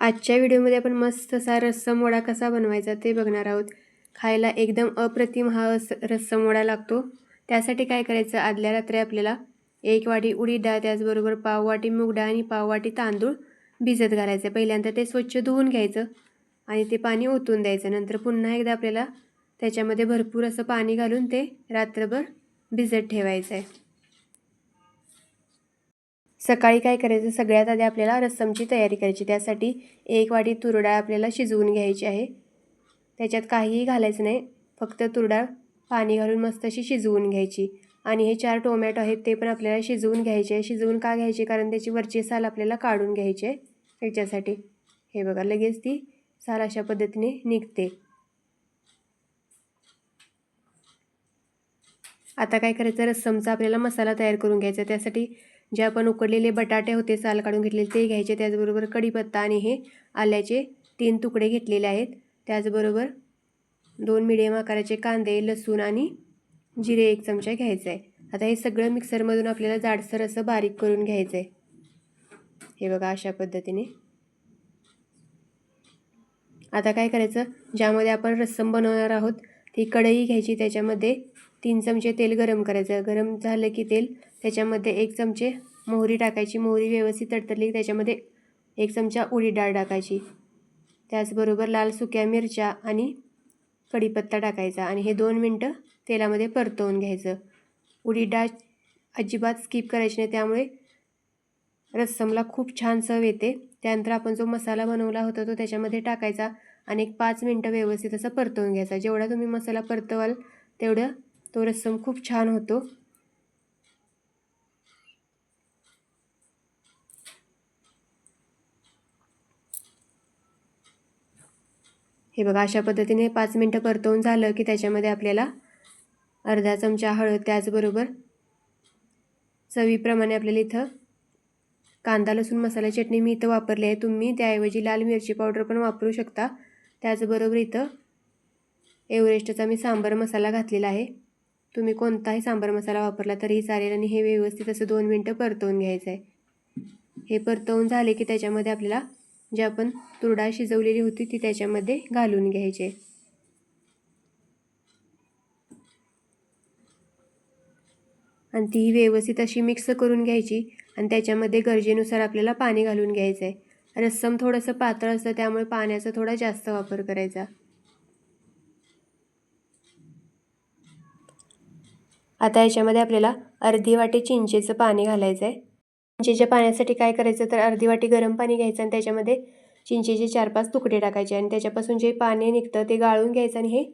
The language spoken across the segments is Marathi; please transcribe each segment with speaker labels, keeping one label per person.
Speaker 1: आजच्या व्हिडिओमध्ये आपण मस्त असा रस्सम वडा कसा बनवायचा ते बघणार आहोत. खायला एकदम अप्रतिम हा अस रस्सम वडा लागतो. त्यासाठी काय करायचं? आदल्या रात्री आपल्याला एक वाटी उडीद डाळ त्याचबरोबर पाव वाटी मूग डाळ आणि पाव वाटी तांदूळ भिजत घालायचं. पहिल्यांदा ते स्वच्छ धुवून घ्यायचं आणि ते पाणी ओतून द्यायचं. नंतर पुन्हा एकदा आपल्याला त्याच्यामध्ये भरपूर असं पाणी घालून ते रात्रभर भिजत ठेवायचं आहे सकाळी काय करायचं? सगळ्यात आधी आपल्याला रस्समची तयारी करायची. त्यासाठी एक वाटी तुरडाळ आपल्याला शिजवून घ्यायची आहे. त्याच्यात काहीही घालायचं नाही. फक्त तुरडाळ पाणी घालून मस्त अशी शिजवून घ्यायची. आणि हे चार टोमॅटो आहेत ते पण आपल्याला शिजवून घ्यायचे आहे. शिजवून का घ्यायचे? कारण त्याची वरची साल आपल्याला काढून घ्यायची आहे. त्याच्यासाठी हे बघा लगेच ती साल अशा पद्धतीने निघते. आता काय करायचं? रस्समचा आपल्याला मसाला तयार करून घ्यायचा त्यासाठी जे आपण उकडलेले बटाटे होते साल काढून घेतलेले ते घ्यायचे. त्याचबरोबर कढीपत्ता आणि हे आल्याचे तीन तुकडे घेतलेले आहेत. त्याचबरोबर दोन मिडियम आकाराचे कांदे लसूण आणि जिरे एक चमचा घ्यायचं आहे. आता हे सगळं मिक्सरमधून आपल्याला जाडसर असं बारीक करून घ्यायचं आहे. हे बघा अशा पद्धतीने. आता काय करायचं? ज्यामध्ये आपण रस्सम बनवणार आहोत ती कढई घ्यायची. त्याच्यामध्ये तीन चमचे तेल गरम करायचं. गरम झालं की तेल त्याच्यामध्ये एक चमचे मोहरी टाकायची. मोहरी व्यवस्थित तडतडली त्याच्यामध्ये एक चमचा उडी डाळ टाकायची. त्याचबरोबर लाल सुक्या मिरच्या आणि कढीपत्ता टाकायचा आणि हे दोन मिनटं तेलामध्ये परतवून घ्यायचं. उडी डाळ अजिबात स्किप करायची नाही. त्यामुळे रस्समला खूप छान चव येते. त्यानंतर आपण जो मसाला बनवला होता तो त्याच्यामध्ये टाकायचा आणि एक पाच मिनटं व्यवस्थित असं परतवून घ्यायचा. जेवढा तुम्ही मसाला परतवाल तेवढं तो रस्सम खूप छान होतो. हे बघा अशा पद्धतीने पाच मिनटं परतवून झालं की त्याच्यामध्ये आपल्याला अर्धा चमचा हळद त्याचबरोबर चवीप्रमाणे आपल्याला इथं कांदा लसूण मसाला चटणी मी इथं वापरली आहे. तुम्ही त्याऐवजी लाल मिरची पावडर पण वापरू शकता. त्याचबरोबर इथं एव्हरेस्टचा मी सांबर मसाला घातलेला आहे. तुम्ही कोणताही सांबार मसाला वापरला तरीही चालेल आणि हे व्यवस्थित असं दोन मिनटं परतवून घ्यायचं आहे हे परतवून झाले की त्याच्यामध्ये आपल्याला जे आपण तुरडाळ शिजवलेली होती ती त्याच्यामध्ये घालून घ्यायचे. आणि ती व्यवस्थित अशी मिक्स करून घ्यायची आणि त्याच्यामध्ये गरजेनुसार आपल्याला पाणी घालून घ्यायचं आहे रस्सम थोडंसं पातळ असतं त्यामुळे पाण्याचा थोडा जास्त वापर करायचा. आता याच्यामध्ये आपल्याला अर्धी वाटी चिंचेचं पाणी घालायचं आहे. चिंचेच्या पाण्यासाठी काय करायचं तर अर्धी वाटी गरम पाणी घ्यायचं आणि त्याच्यामध्ये चिंचेचे चार पाच तुकडे टाकायचे आणि त्याच्यापासून जे पाणी निघतं ते गाळून घ्यायचं आणि हे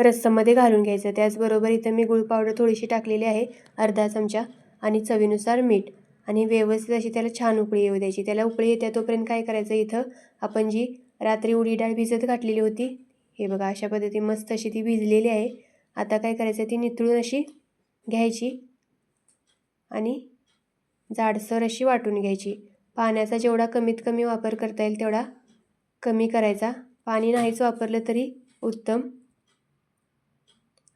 Speaker 1: रस्सामध्ये घालून घ्यायचं. त्याचबरोबर इथं मी गुळ पावडर थोडीशी टाकलेली आहे अर्धा चमचा आणि चवीनुसार मीठ. आणि व्यवस्थित अशी त्याला छान उकळी येऊ द्यायची. त्याला उकळी येते तोपर्यंत काय करायचं इथं? आपण जी रात्री उडी डाळ भिजत घातलेली होती हे बघा अशा पद्धतीने मस्त अशी ती भिजलेली आहे. आता काय करायचं ती निथळून अशी घ्यायची आणि जाडसर अशी वाटून घ्यायची. पाण्याचा जेवढा कमीत कमी वापर करता येईल तेवढा कमी करायचा. पाणी नाहीच वापरलं तरी उत्तम.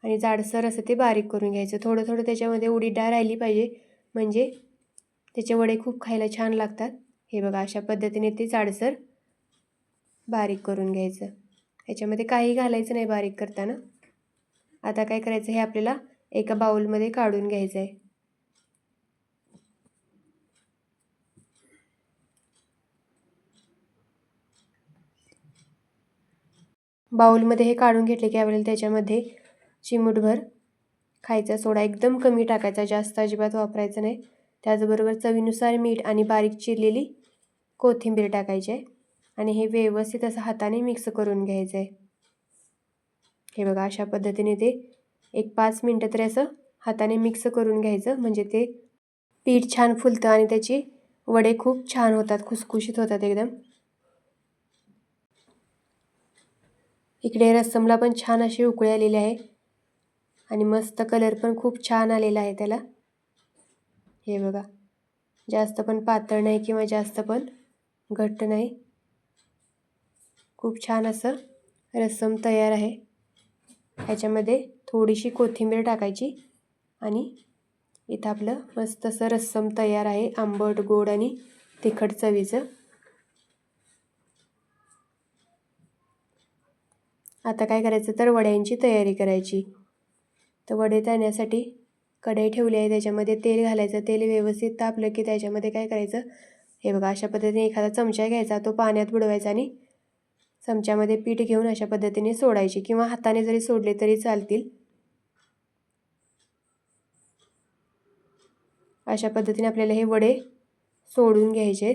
Speaker 1: आणि जाडसर असं ते बारीक करून घ्यायचं. थोडं थोडं त्याच्यामध्ये उडी डाळ राहिली पाहिजे. म्हणजे त्याचे वडे खूप खायला छान लागतात. हे बघा अशा पद्धतीने ते जाडसर बारीक करून घ्यायचं. याच्यामध्ये काही घालायचं नाही बारीक करताना. आता काय करायचं हे आपल्याला एका बाउलमध्ये काढून घ्यायचं आहे बाउलमध्ये हे काढून घेतले की आपल्याला त्याच्यामध्ये चिमूटभर खायचा सोडा एकदम कमी टाकायचा जास्त अजिबात वापरायचं नाही. त्याचबरोबर चवीनुसार मीठ आणि बारीक चिरलेली कोथिंबीर टाकायची आहे आणि हे व्यवस्थित असं हाताने मिक्स करून घ्यायचं आहे हे बघा अशा पद्धतीने ते एक पाच मिनटं तरी असं हाताने मिक्स करून घ्यायचं. म्हणजे ते पीठ छान फुलतं आणि त्याची वडे खूप छान होतात खुसखुशीत होतात एकदम. इकडे रस्समला पण छान अशी उकळी आलेली आहे. आणि मस्त कलर पण खूप छान आलेला आहे त्याला. हे बघा. जास्त पण पातळ नाही किंवा जास्त पण घट्ट नाही. खूप छान असं रस्सम तयार आहे. ह्याच्यामध्ये थोडीशी कोथिंबीर टाकायची आणि इथं आपलं मस्त असं रस्सम तयार आहे आंबट गोड आणि तिखट चवीचं. आता काय करायचं? तर वड्यांची तयारी करायची. तर वडे तळण्यासाठी कढई ठेवली आहे त्याच्यामध्ये तेल घालायचं. तेल व्यवस्थित तापलं की त्याच्यामध्ये काय करायचं? हे बघा अशा पद्धतीने एखादा चमचा घ्यायचा तो पाण्यात बुडवायचा आणि चमच्यामध्ये पीठ घेऊन अशा पद्धतीने सोडायची किंवा हाताने जरी सोडले तरी चालतील. अशा पद्धतीने आपल्याला हे वडे सोडून घ्यायचे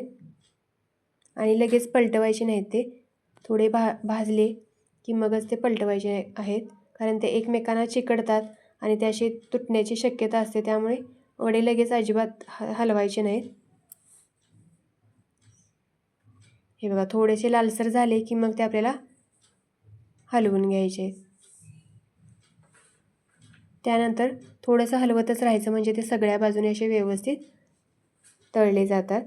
Speaker 1: आणि लगेच पलटवायचे नाहीत ते. थोडे भा भाजले की मगच ते पलटवायचे आहेत. कारण ते एकमेकांना चिकटतात आणि ते असे तुटण्याची शक्यता असते. त्यामुळे वडे लगेच अजिबात ह हलवायचे नाहीत. हे बघा थोडेसे लालसर झाले की मग ते आपल्याला हलवून घ्यायचे त्यानंतर थोडंसं हलवतच राहायचं म्हणजे ते सगळ्या बाजूने असे व्यवस्थित तळले जातात.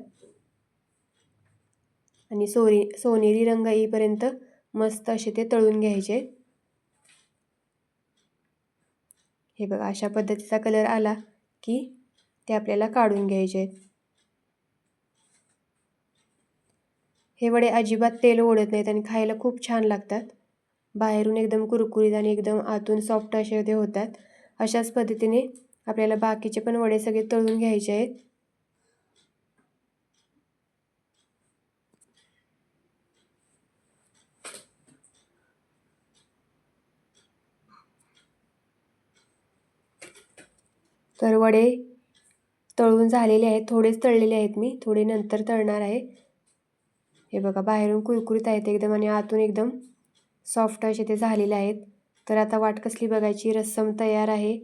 Speaker 1: आणि सोरी सोनेरी रंग येईपर्यंत मस्त असे ते तळून घ्यायचे. हे बघा अशा पद्धतीचा कलर आला की ते आपल्याला काढून घ्यायचे. हे वडे अजिबात तेल ओढत नाहीत आणि खायला खूप छान लागतात. बाहेरून एकदम कुरकुरीत आणि एकदम आतून सॉफ्ट असे ते होतात. अशाच पद्धतीने आपल्याला बाकीचे पण वडे सगळे तळून घ्यायचे आहेत. तर वडे तळून झालेले आहेत. थोडेच तळलेले आहेत मी. थोडे नंतर तळणार आहे. हे बघा बाहेरून कुरकुरीत आहेत एकदम आणि आतून एकदम सॉफ्ट असे ते झालेले आहेत. तर आता वाट कसली बघायची? रस्सम तयार आहे.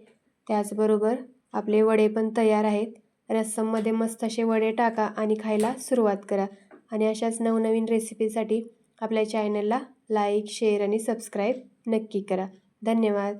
Speaker 1: त्याचबरोबर आपले वडे पण तयार आहेत. रस्सममध्ये मस्त असे वडे टाका आणि खायला सुरुवात करा. आणि अशाच नवनवीन रेसिपीसाठी आपल्या चॅनलला लाईक शेअर आणि सबस्क्राईब नक्की करा. धन्यवाद.